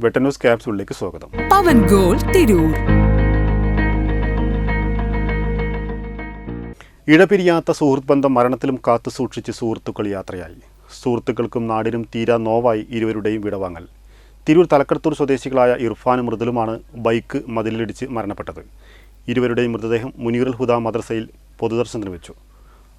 വെട്ടന്യൂസ് ക്യാപ്സൂളിലേക്ക് സ്വാഗതം. പവൻ ഗോൾ തിരൂർ. ഇടപിരിയാത്ത സുഹൃത്ത് ബന്ധം മരണത്തിലും കാത്തു സൂക്ഷിച്ച് സുഹൃത്തുക്കൾ യാത്രയായി. സുഹൃത്തുക്കൾക്കും നാടിനും തീരാ നോവായി ഇരുവരുടെയും വിടവാങ്ങൽ. തിരൂർ തലക്കടത്തൂർ സ്വദേശികളായ ഇർഫാനും മൃദുലുമാണ് ബൈക്ക് മതിലിടിച്ച് മരണപ്പെട്ടത്. ഇരുവരുടെയും മൃതദേഹം മുനീറുൽ ഹുദ മദ്രസയിൽ പൊതുദർശനത്തിന് വെച്ചു.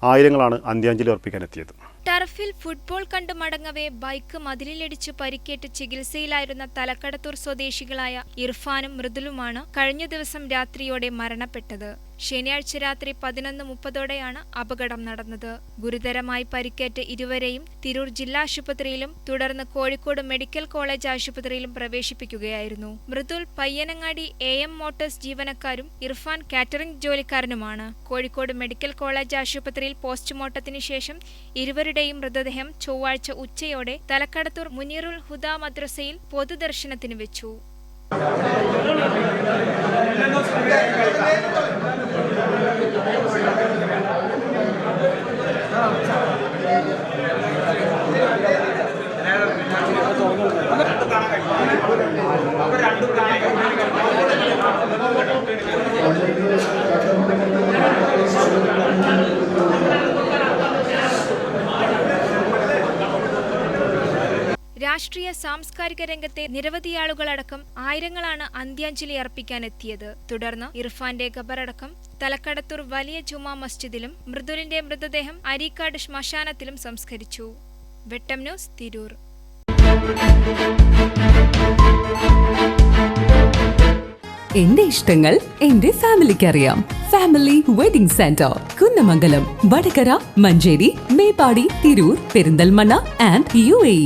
ആയിരങ്ങളാണ് അന്ത്യാഞ്ജലി അർപ്പിക്കാനെത്തിയത്. ടർഫിൽ ഫുട്ബോൾ കണ്ടു മടങ്ങവേ ബൈക്ക് മതിലിലിടിച്ച് പരിക്കേറ്റ് ചികിത്സയിലായിരുന്ന തലക്കടത്തൂർ സ്വദേശികളായ ഇർഫാനും മൃദുലുമാണ് കഴിഞ്ഞ ദിവസം രാത്രിയോടെ മരണപ്പെട്ടത്. ശനിയാഴ്ച രാത്രി പതിനൊന്ന് മുപ്പതോടെയാണ് അപകടം നടന്നത്. ഗുരുതരമായി പരിക്കേറ്റ ഇരുവരെയും തിരൂർ ജില്ലാ ആശുപത്രിയിലും തുടർന്ന് കോഴിക്കോട് മെഡിക്കൽ കോളേജ് ആശുപത്രിയിലും പ്രവേശിപ്പിക്കുകയായിരുന്നു. Mridul Payyanangadi A M motors ജീവനക്കാരും ഇർഫാൻ കാറ്ററിംഗ് ജോലിക്കാരനുമാണ്. കോഴിക്കോട് മെഡിക്കൽ കോളേജ് ആശുപത്രിയിൽ പോസ്റ്റ്മോർട്ടത്തിന് ശേഷം ഇരുവരുടെയും മൃതദേഹം ചൊവ്വാഴ്ച ഉച്ചയോടെ തലക്കടത്തൂർ മുനീറുൽ ഹുദ മദ്രസയിൽ പൊതുദർശനത്തിന് വെച്ചു. രാഷ്ട്രീയ സാംസ്കാരിക രംഗത്തെ നിരവധി ആളുകളടക്കം ആയിരങ്ങളാണ് അന്ത്യാഞ്ജലി അർപ്പിക്കാനെത്തിയത്. തുടർന്ന് ഇർഫാന്റെ ഖബറടക്കം തലക്കടത്തൂർ വലിയ ജുമാ മസ്ജിദിലും മൃദുലിന്റെ മൃതദേഹം അരീക്കാട് ശ്മശാനത്തിലും സംസ്കരിച്ചു. വെട്ടം ന്യൂസ് തിരൂർ. എന്റെ ഇഷ്ടങ്ങൾ എന്റെ ഫാമിലിക്ക് അറിയാം family wedding centre Kunnamangalam Vadakara Manjeri Meppadi Tirur Perinthalmanna and U A